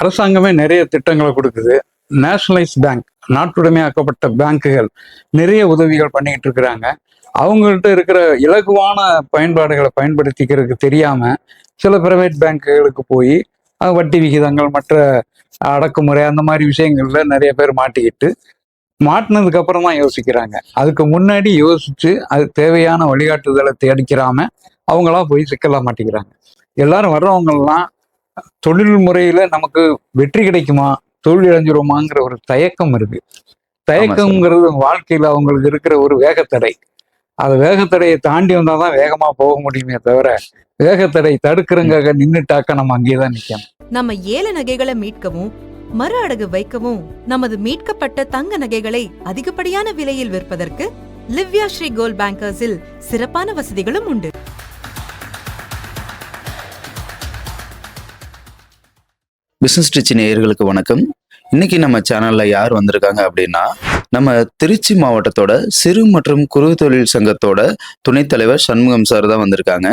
அரசாங்கமே நிறைய திட்டங்களை கொடுக்குது. நேஷனலைஸ் பேங்க் நாட்டுடைமையாக்கப்பட்ட பேங்குகள் நிறைய உதவிகள் பண்ணிக்கிட்டு இருக்கிறாங்க. அவங்கள்ட்ட இருக்கிற இலகுவான பயன்பாடுகளை பயன்படுத்திக்கிறதுக்கு தெரியாம சில பிரைவேட் பேங்குகளுக்கு போய் வட்டி விகிதங்கள் மற்ற அடக்குமுறை அந்த மாதிரி விஷயங்கள்ல நிறைய பேர் மாட்டிக்கிட்டு மாட்டினதுக்கு அப்புறம் தான் யோசிக்கிறாங்க. அதுக்கு முன்னாடி யோசிச்சு அது தேவையான வழிகாட்டுதலை தேடிக்கிறாம அவங்களா போய் சிக்கலாக மாட்டிக்கிறாங்க. எல்லாரும் வர்றவங்கெல்லாம் தொழில் முறையில நமக்கு வெற்றி கிடைக்குமா? தொழில் இழஞ்சிருமாங்கிற ஒரு தயக்கம் இருக்கு. தயக்கம்ங்கிறது வாழ்க்கையில அவங்களுக்கு இருக்கிற ஒரு வேகத்தடை. அது வேகத்தடையை தாண்டி வந்தாதான் வேகமா போக முடியுமே தவிர வேகத்தடை தடுக்கிறங்க நின்னுட்டாக்க நம்ம அங்கேயேதான் நிக்கணும். நம்ம ஏல நகைகளை மீட்கவும் மறு அடகு வைக்கவும் நமது மீட்கப்பட்ட தங்க நகைகளை அதிகப்படியான விலையில் விற்பதற்கு லிவ்யா ஸ்ரீ கோல்ட் பேங்கர்ஸில் சிறப்பான வசதிகளும் உண்டு. பிசினஸ் டிச் நேயர்களுக்கு வணக்கம். இன்னைக்கு நம்ம சேனல்ல யார் வந்திருக்காங்க அப்படின்னா நம்ம திருச்சி மாவட்டத்தோட சிறு மற்றும் குறு தொழில் சங்கத்தோட துணைத் தலைவர் சண்முகம் சார் தான் வந்திருக்காங்க.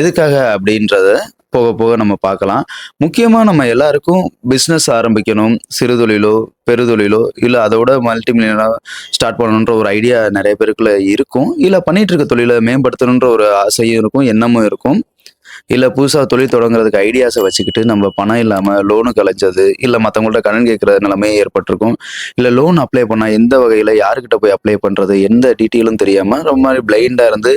எதுக்காக அப்படின்றத போக போக நம்ம பார்க்கலாம். முக்கியமா நம்ம எல்லாருக்கும் பிஸ்னஸ் ஆரம்பிக்கணும். சிறு தொழிலோ பெருதொழிலோ இல்லை அதோட மல்டி மில்லியனாக ஸ்டார்ட் பண்ணணுன்ற ஒரு ஐடியா நிறைய பேருக்குள்ள இருக்கும். இல்லை பண்ணிட்டு இருக்க தொழிலை மேம்படுத்தணுன்ற ஒரு ஆசையும் இருக்கும் எண்ணமும் இருக்கும். இல்லை புதுசாக தொழில் தொடங்குறதுக்கு ஐடியாஸை வச்சுக்கிட்டு நம்ம பணம் இல்லாமல் லோனு கலைஞ்சது இல்லை மற்றவங்கள்ட்ட கடன் கேட்குற நிலைமை ஏற்பட்டிருக்கும். இல்லை லோன் அப்ளை பண்ணால் எந்த வகையில் யாருக்கிட்ட போய் அப்ளை பண்ணுறது எந்த டீட்டெயிலும் தெரியாமல் ரொம்ப மாதிரி பிளைண்டாக இருந்து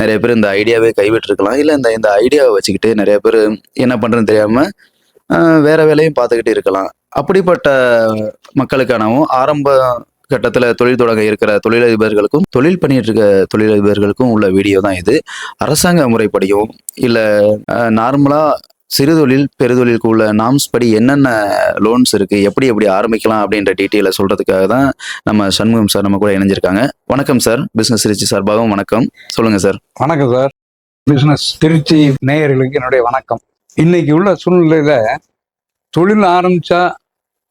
நிறைய பேர் இந்த ஐடியாவே கைவிட்டிருக்கலாம். இல்லை இந்த இந்த ஐடியாவை வச்சுக்கிட்டு நிறைய பேர் என்ன பண்ணுறதுன்னு தெரியாமல் வேற வேலையும் பார்த்துக்கிட்டு இருக்கலாம். அப்படிப்பட்ட மக்களுக்கானவும் ஆரம்ப கட்டத்தில் தொழில் தொடங்க இருக்கிற தொழிலதிபர்களுக்கும் தொழில் பண்ணிட்டு இருக்க தொழிலதிபர்களுக்கும் உள்ள வீடியோ தான் இது. அரசாங்க முறைப்படியும் இல்லை நார்மலாக சிறுதொழில் பெருதொழிலுக்கு உள்ள நாம்ஸ் படி என்னென்ன லோன்ஸ் இருக்கு எப்படி எப்படி ஆரம்பிக்கலாம் அப்படின்ற டீட்டெயிலை சொல்றதுக்காக தான் நம்ம சண்முகம் சார் நம்ம கூட இணைஞ்சிருக்காங்க. வணக்கம் சார் பிசினஸ் ரிச்சி சார்பாகவும் வணக்கம். சொல்லுங்க சார் வணக்கம் சார் பிசினஸ் திருச்சி நேயர்களுக்கு என்னுடைய வணக்கம். இன்னைக்கு உள்ள சூழ்நிலையில தொழில் ஆரம்பிச்சா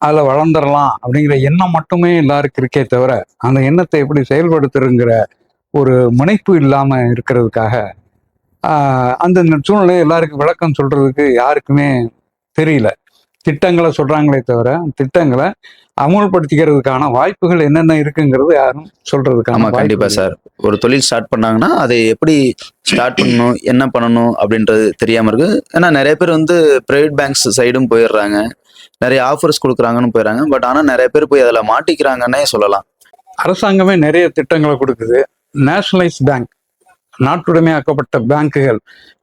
அதில் வளர்ந்துடலாம் அப்படிங்கிற எண்ணம் மட்டுமே எல்லாருக்கும் இருக்கே தவிர அந்த எண்ணத்தை எப்படி செயல்படுத்துறங்கிற ஒரு முனைப்பு இல்லாம இருக்கிறதுக்காக அந்த சூழ்நிலை எல்லாருக்கும் விளக்கம் சொல்றதுக்கு யாருக்குமே தெரியல. திட்டங்களை சொல்றாங்களே தவிர திட்டங்களை அமுல்படுத்திக்கிறதுக்கான வாய்ப்புகள் என்னென்ன இருக்குங்கிறது யாரும் சொல்றதுக்கான ஆமா கண்டிப்பா வாய்ப்பு சார். ஒரு தொழில் ஸ்டார்ட் பண்ணாங்கன்னா அதை எப்படி ஸ்டார்ட் பண்ணணும் என்ன பண்ணணும் அப்படின்றது தெரியாம இருக்கு. ஏன்னா நிறைய பேர் வந்து பிரைவேட் பேங்க்ஸ் சைடும் போயிடுறாங்க. நிறைய ஆஃபர்ஸ் கொடுக்குறாங்கன்னு போயிறாங்க. பட் ஆனால் நிறைய பேர் போய் அதில் மாட்டிக்கிறாங்கன்னே சொல்லலாம். அரசாங்கமே நிறைய திட்டங்களை கொடுக்குது. நேஷனலைஸ் பேங்க் நாட்டுடைமையாக்கப்பட்ட பேங்குகள்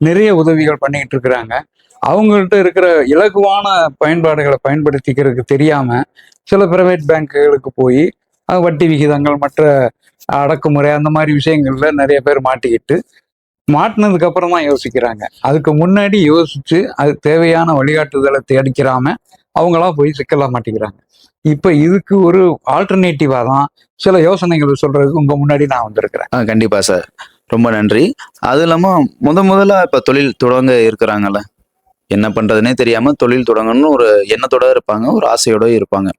நிறைய உதவிகள் பண்ணிக்கிட்டு இருக்கிறாங்க. அவங்கள்ட்ட இருக்கிற இலகுவான பயன்பாடுகளை பயன்படுத்திக்கிறதுக்கு தெரியாம சில பிரைவேட் பேங்குகளுக்கு போய் வட்டி விகிதங்கள் மற்ற அடக்குமுறை அந்த மாதிரி விஷயங்கள்ல நிறைய பேர் மாட்டிக்கிட்டு மாட்டினதுக்கு அப்புறம் தான் யோசிக்கிறாங்க. அதுக்கு முன்னாடி யோசிச்சு அது தேவையான வழிகாட்டுதலை தேடிக்கிறாம அவங்களா போய் சிக்கலா மாட்டிக்கிறாங்க. இப்ப இதுக்கு ஒரு ஆல்டர்னேட்டிவா தான் சில யோசனைகள் சொல்றதுக்கு உங்க முன்னாடி நான் வந்திருக்கிறேன். கண்டிப்பா சார் ரொம்ப நன்றி. அது இல்லாம முத முதல்ல இப்ப தொழில் தொடங்க இருக்கிறாங்கல்ல. என்ன பண்றதுனே தெரியாம தொழில் தொடங்கணும்னு ஒரு எண்ணத்தோட இருப்பாங்க ஒரு ஆசையோட இருப்பாங்க.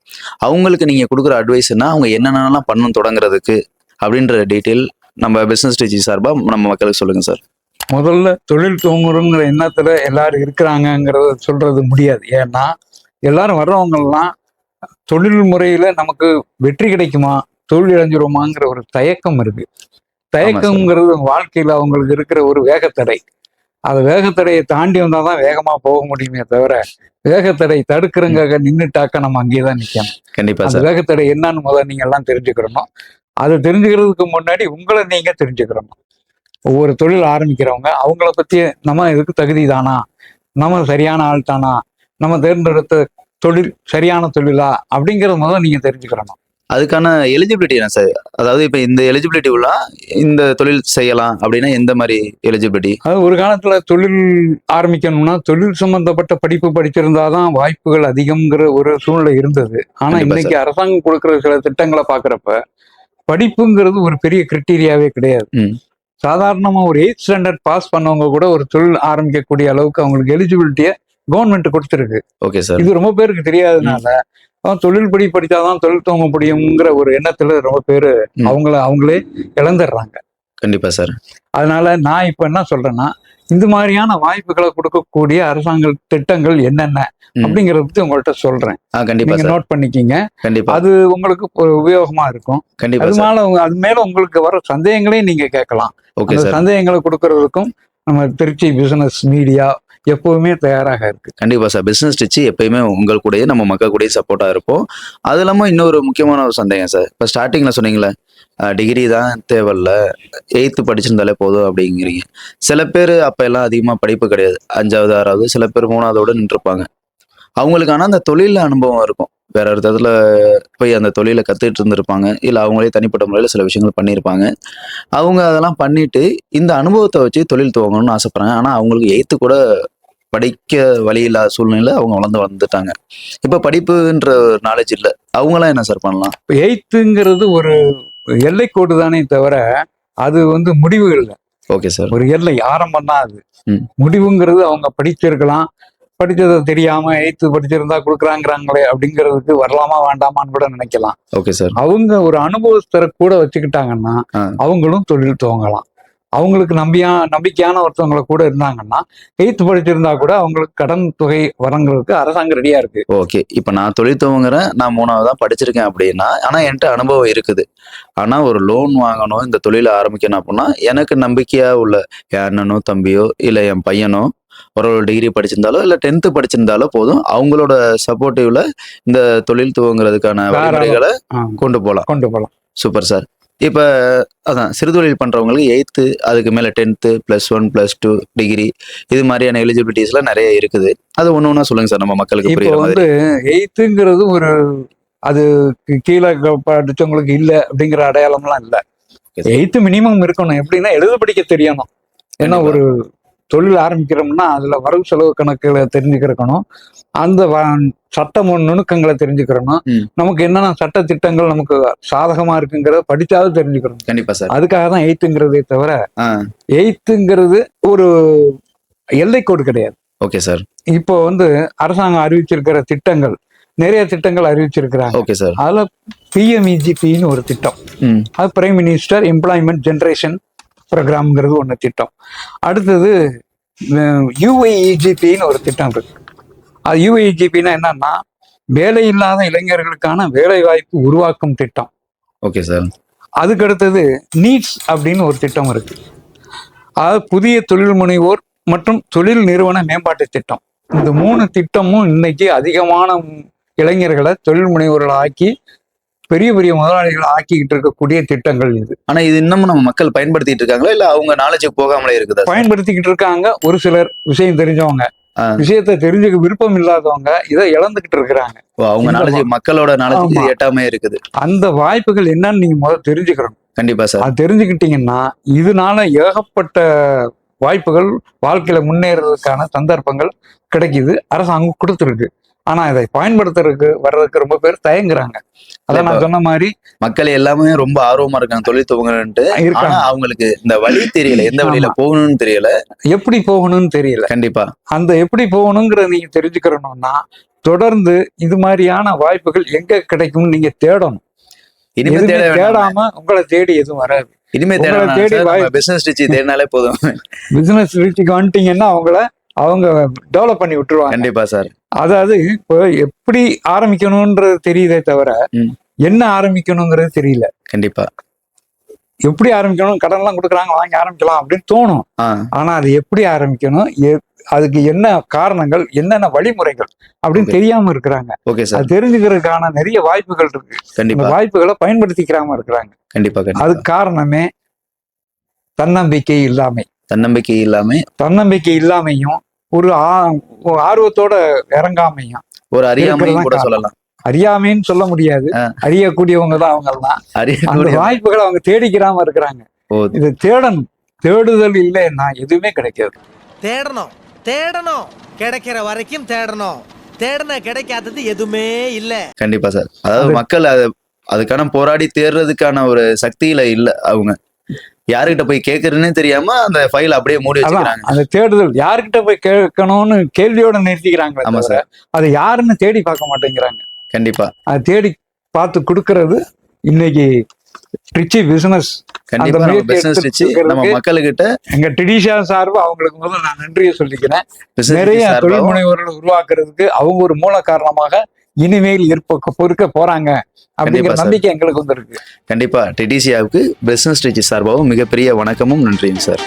அவங்களுக்கு நீங்க கொடுக்குற அட்வைஸ்னா அவங்க என்னென்னலாம் பண்ணணும் தொடங்குறதுக்கு அப்படின்ற டீட்டெயில் நம்ம பிசினஸ் டிஜி சார்பா நம்ம மக்களுக்கு சொல்லுங்க சார் முதல்ல தொழில் துவங்குறோங்கிற எண்ணத்துல எல்லாரும் இருக்கிறாங்கங்கிறத சொல்றது முடியாது. ஏன்னா எல்லாரும் வர்றவங்க எல்லாம் தொழில் முறையில நமக்கு வெற்றி கிடைக்குமா? தொழில் இழஞ்சிருமாங்கிற ஒரு தயக்கம் இருக்கு. தயக்கம்ங்கிறது வாழ்க்கையில அவங்களுக்கு இருக்கிற ஒரு வேகத்தடை. அது வேகத்தடையை தாண்டி வந்தாதான் வேகமா போக முடியுமே தவிர வேகத்தடை தடுக்கிறங்க நின்னுட்டாக்க நம்ம அங்கேயே தான் நிக்கணும். கண்டிப்பா அந்த வேகத்தடை என்னன்னு முதல்ல நீங்க எல்லாம் தெரிஞ்சுக்கிறணும் அது தெரிஞ்சுக்கிறதுக்கு முன்னாடி உங்களை நீங்க தெரிஞ்சுக்கிறணும் ஒவ்வொரு தொழில் ஆரம்பிக்கிறவங்க அவங்கள பத்தி நம்ம இதுக்கு தகுதி தானா நம்ம சரியான ஆள் தானா நம்ம தேர்ந்தெடுத்த தொழில் சரியான தொழிலா அப்படிங்கறது முதல்ல நீங்க தெரிஞ்சுக்கிறணும் அதுக்கான எலிஜிபிலிட்டி என்ன சார் அதாவது இப்ப இந்த எலிஜிபிலிட்டி உள்ள இந்த தொழில் செய்யலாம் அப்படின்னா எந்த மாதிரி எலிஜிபிலிட்டி அது ஒரு காலத்துல தொழில் ஆரம்பிக்கணும்னா தொழில் சம்பந்தப்பட்ட படிப்பு படிச்சிருந்தாதான் வாய்ப்புகள் அதிகம்ங்கிற ஒரு சூழ்நிலை இருந்தது. ஆனா கண்டிப்பா இன்னைக்கு அரசாங்கம் கொடுக்கிற சில திட்டங்களை பாக்குறப்ப படிப்புங்கிறது ஒரு பெரிய கிரிட்டீரியாவே கிடையாது. ம். சாதாரணமா ஒரு எயிட் ஸ்டாண்டர்ட் பாஸ் பண்ணவங்க கூட ஒரு தொழில் ஆரம்பிக்கக்கூடிய அளவுக்கு அவங்களுக்கு எலிஜிபிலிட்டியை கவர்மெண்ட் கொடுத்துருக்கு. ஓகே சார் இது ரொம்ப பேருக்கு தெரியாதனால அவன் தொழில் படி படிச்சாதான் தொழில் துவங்க முடியுங்கிற ஒரு எண்ணத்துல ரொம்ப பேரு. அவங்கள அவங்களே இழந்துடுறாங்க கண்டிப்பா சார் அதனால நான் இப்ப என்ன சொல்றேன்னா இந்த மாதிரியான வாய்ப்புகளை கொடுக்கக்கூடிய அரசாங்க திட்டங்கள் என்னென்ன. அப்படிங்கறத பத்தி உங்கள்கிட்ட சொல்றேன். கண்டிப்பா நோட் பண்ணிக்கிங்க. கண்டிப்பா. அது உங்களுக்கு ஒரு உபயோகமா இருக்கும். கண்டிப்பா அது மேல உங்க- அது மேல உங்களுக்கு வர சந்தேகங்களையும் நீங்க கேட்கலாம். ஓகே அந்த சார் சந்தேகங்களை கொடுக்கறதுக்கும் நம்ம திருச்சி பிசினஸ் மீடியா எப்பவுமே தயாராக இருக்கு. கண்டிப்பா சார். பிசினஸ் ஸ்டிச்சு எப்பயுமே உங்கள் கூடயே நம்ம மக்கள் கூடயே சப்போர்ட்டா இருப்போம். அது இல்லாம இன்னொரு முக்கியமான ஒரு சந்தேகம் சார். இப்போ ஸ்டார்டிங்ல சொன்னீங்களே டிகிரி தான் தேவையில்ல. எயித்து படிச்சிருந்தாலே போதும் அப்படிங்கிறீங்க. சில பேர் அப்ப எல்லாம் அதிகமா படிப்பு கிடையாது. அஞ்சாவது ஆறாவது சில பேர் மூணாவதோட நின்றுருப்பாங்க. அவங்களுக்கு ஆனா அந்த தொழில அனுபவம் இருக்கும். வேற ஒரு இடத்துல போய் அந்த தொழிலை கத்துட்டு இருந்திருப்பாங்க. இல்ல அவங்களே தனிப்பட்ட முறையில் சில விஷயங்கள் பண்ணியிருப்பாங்க. அவங்க அதெல்லாம் பண்ணிட்டு இந்த அனுபவத்தை வச்சு தொழில் துவங்கணும்னு ஆசைப்படுறாங்க. ஆனா அவங்களுக்கு எயித்து கூட படிக்க வழி இல்லாத சூழ்நிலையில அவங்க வளர்ந்து வந்துட்டாங்க. இப்ப படிப்புன்ற நாலேஜ் இல்ல. அவங்களாம் என்ன சார் பண்ணலாம்? இப்ப எய்த்துங்கிறது ஒரு எல்லைக்கோடு தானே தவிர அது வந்து முடிவு இல்லை. ஓகே சார் ஒரு எல்லை ஆரம்பம் தான் அது. முடிவுங்கிறது அவங்க படிச்சிருக்கலாம். படிச்சதை தெரியாம எய்த்து படிச்சிருந்தா கொடுக்குறாங்கிறாங்களே அப்படிங்கிறதுக்கு வரலாமா வேண்டாமான்னு கூட நினைக்கலாம். ஓகே சார் அவங்க ஒரு அனுபவஸ்தரை கூட வச்சுக்கிட்டாங்கன்னா. அவங்களும் தொழில் துவங்கலாம். அவங்களுக்கு நம்பியா நம்பிக்கையான ஒருத்தவங்களை கூட இருந்தாங்கன்னா எய்த்து படிச்சிருந்தா கூட அவங்களுக்கு கடன் தொகை வழங்குறதுக்கு அரசாங்கம் ரெடியா இருக்கு. ஓகே இப்போ நான் தொழில் துவங்குறேன் நான் மூணாவது தான் படிச்சிருக்கேன் அப்படின்னா ஆனால் என்கிட்ட அனுபவம் இருக்குது. ஆனால் ஒரு லோன் வாங்கணும் இந்த தொழிலை ஆரம்பிக்கணும் அப்படின்னா எனக்கு நம்பிக்கையா உள்ள என் அண்ணனோ தம்பியோ இல்லை என் பையனோ ஒரு டிகிரி படிச்சிருந்தாலோ இல்லை டென்த்து படிச்சிருந்தாலோ போதும். அவங்களோட சப்போர்ட்டிவ்ல இந்த தொழில் துவங்குறதுக்கான. வழிமுறைகளை கொண்டு போகலாம் கொண்டு போகலாம் சூப்பர் சார் இப்போ அதான் சிறுதொழில் பண்ணுறவங்களுக்கு எயித்து அதுக்கு மேலே tenth plus one plus two degree இது மாதிரியான எலிஜிபிலிட்டிஸ்லாம் நிறைய இருக்குது. அது ஒன்று ஒன்றா சொல்லுங்க சார் நம்ம மக்களுக்கு இப்போ வந்து எய்த்துங்கிறது ஒரு அது கீழே படிச்சவங்களுக்கு இல்ல அப்படிங்கிற அடையாளம்லாம் இல்ல. எய்த்து மினிமம் இருக்கணும். எப்படின்னா எழுத படிக்க தெரியணும். ஏன்னா. ஒரு தொழில் ஆரம்பிக்கிறோம்னா அதுல வரவு செலவு கணக்குகளை தெரிஞ்சுக்கிறக்கணும். அந்த சட்ட நுணுக்கங்களை தெரிஞ்சுக்கிறணும். நமக்கு என்னென்ன சட்ட திட்டங்கள் நமக்கு சாதகமா இருக்குங்கிறத படிச்சாவது தெரிஞ்சுக்கிறோம் கண்டிப்பா சார். அதுக்காக தான் எய்த்துங்கிறதே தவிர எய்த்துங்கிறது ஒரு எல்லைக்கோடு கிடையாது. Okay sir. இப்போ வந்து அரசாங்கம் அறிவிச்சிருக்கிற திட்டங்கள் நிறைய திட்டங்கள் அறிவிச்சிருக்கிறாங்க. Okay sir. அதுல பிஎம்இஜிபின்னு ஒரு திட்டம். அது பிரைம் மினிஸ்டர் எம்ப்ளாய்மெண்ட் ஜென்ரேஷன் ப்ரோக்ராம்ங்கிறது ஒன்று திட்டம். அடுத்தது யூஐஇஜிபின்னு ஒரு திட்டம் இருக்கு. அது யூஐஇஜிபின்னா என்னன்னா வேலை இல்லாத இளைஞர்களுக்கான வேலை வாய்ப்பு உருவாக்கும் திட்டம். Okay sir. அதுக்கு அடுத்தது நீட்ஸ் அப்படின்னு ஒரு திட்டம் இருக்கு. அதாவது புதிய தொழில் முனைவோர் மற்றும் தொழில் நிறுவன மேம்பாட்டு திட்டம். இந்த மூணு திட்டமும் இன்னைக்கு அதிகமான இளைஞர்களை தொழில் முனைவோர்களை ஆக்கி பெரிய பெரிய முதலாளிகளை ஆக்கிக்கிட்டு இருக்கக்கூடிய திட்டங்கள் இது. ஆனா இது இன்னமும் நம்ம மக்கள் பயன்படுத்திட்டு இருக்காங்களா? இல்ல அவங்க நாலேஜுக்கு போகாமலே இருக்குதா? பயன்படுத்திக்கிட்டு இருக்காங்க. ஒரு சிலர் விஷயம் தெரிஞ்சவங்க. விஷயத்தை தெரிஞ்சுக்க விருப்பம் இல்லாதவங்க இதை இழந்துகிட்டு இருக்கிறாங்க. அவங்க நாலேஜ் மக்களோட நாலேஜ். எட்டாமே இருக்குது. அந்த வாய்ப்புகள் என்னன்னு நீங்க முதல்ல தெரிஞ்சுக்கணும். கண்டிப்பா சார். அது தெரிஞ்சுக்கிட்டீங்கன்னா இதனால ஏகப்பட்ட வாய்ப்புகள் வாழ்க்கையில முன்னேறதுக்கான சந்தர்ப்பங்கள் கிடைக்குது. அரசாங்கம் கொடுத்துருக்கு. ஆனா இதை பயன்படுத்துறதுக்கு வர்றதுக்கு ரொம்ப பேர் தயங்குறாங்க. அதான் நான் சொன்ன மாதிரி மக்கள் எல்லாமே ரொம்ப ஆர்வமா இருக்காங்க தொழில் துவங்கணும்ட்டு ஆனா இருக்காங்க அவங்களுக்கு இந்த வழி தெரியல. எந்த வழியில. போகணும்னு தெரியல. எப்படி போகணும்னு தெரியல. கண்டிப்பா. அந்த எப்படி போகணுங்கிறத நீங்க தெரிஞ்சுக்கிறணும்னா தொடர்ந்து இது மாதிரியான வாய்ப்புகள் எங்க கிடைக்கும்னு நீங்க தேடணும். இனிமே தேடாம உங்களை தேடி எதுவும் வராது. இனிமே தேட பிசினஸ் டிச்சு தேடினாலே போதும். பிசினஸ் ரீச்சுக்கு வந்துட்டீங்கன்னா அவங்கள அவங்க டெவலப் பண்ணி விட்டுருவாங்க. கண்டிப்பா சார். அதாவது இப்போ எப்படி ஆரம்பிக்கணும்ன்றது தெரியுதே தவிர. என்ன ஆரம்பிக்கணுங்கிறது தெரியல. கண்டிப்பா. எப்படி ஆரம்பிக்கணும்? கடன்லாம் கொடுக்குறாங்க வாங்கி ஆரம்பிக்கலாம் அப்படின்னு தோணும். ஆனா அது எப்படி ஆரம்பிக்கணும்? அதுக்கு என்ன காரணங்கள்? என்னென்ன வழிமுறைகள்? அப்படின்னு. தெரியாம இருக்கிறாங்க. Okay sir. அது தெரிஞ்சுக்கிறதுக்கான நிறைய வாய்ப்புகள் இருக்கு. கண்டிப்பா. வாய்ப்புகளை பயன்படுத்திக்கிறாம இருக்கிறாங்க. கண்டிப்பா அதுக்கு காரணமே தன்னம்பிக்கை இல்லாமை. தன்னம்பிக்கை இல்லாம. தன்னம்பிக்கை இல்லாமையும் ஒரு ஆர்வத்தோட இறங்காமையும் ஒரு அறியாமையும் கூட. சொல்லலாம். அறியாமைன்னு சொல்ல முடியாது. அறியக்கூடியவங்க தான் அவங்க எல்லாம் அந்த வாய்ப்புகளை அவங்க தேடிக்கிறாம இருக்கிறாங்க. ஓ. இது தேடணும். தேடுதல் இல்லைன்னா எதுவுமே கிடைக்காது. தேடணும். தேடணும். கிடைக்கிற வரைக்கும் தேடணும். தேடின கிடைக்காதது எதுவுமே இல்ல. கண்டிப்பா சார். அதாவது அது- மக்கள் அது அதுக்கான போராடி தேர்றதுக்கான ஒரு சக்தியில இல்ல அவங்க. யாருகிட்ட போய் கேக்குறதுன்னே தெரியாம அந்த ஃபைல் அப்படியே மூடி வச்சுக்கிறாங்க. அந்த தேடுதல் யார்கிட்ட போய் கேட்கணும்னு கேள்வியோட நிறுத்திக்கிறாங்களே ஆமா தவிர, அதை யாருன்னு தேடி பார்க்க மாட்டேங்கிறாங்க. கண்டிப்பா. அதை தேடி பார்த்து கொடுக்கறது இன்னைக்கு ட்ரிச்சி பிசினஸ் கண்டிப்பா நம்ம மக்களுக்கிட்ட எங்க டிடிஷா சார்பு அவங்களுக்கு முதல்ல நான் நன்றியை சொல்லிக்கிறேன். நிறைய தொழில் முனைவோர்களை உருவாக்குறதுக்கு அவங்க ஒரு மூல காரணமாக இனிமேல் இருப்ப பொறுக்க போறாங்க அப்படிங்கிற. நம்பிக்கை எங்களுக்கு வந்திருக்கு. கண்டிப்பா டிடிசியாவுக்கு பிசினஸ் ரிச்சி சார்பாகவும் மிகப்பெரிய வணக்கமும் நன்றியும் சார்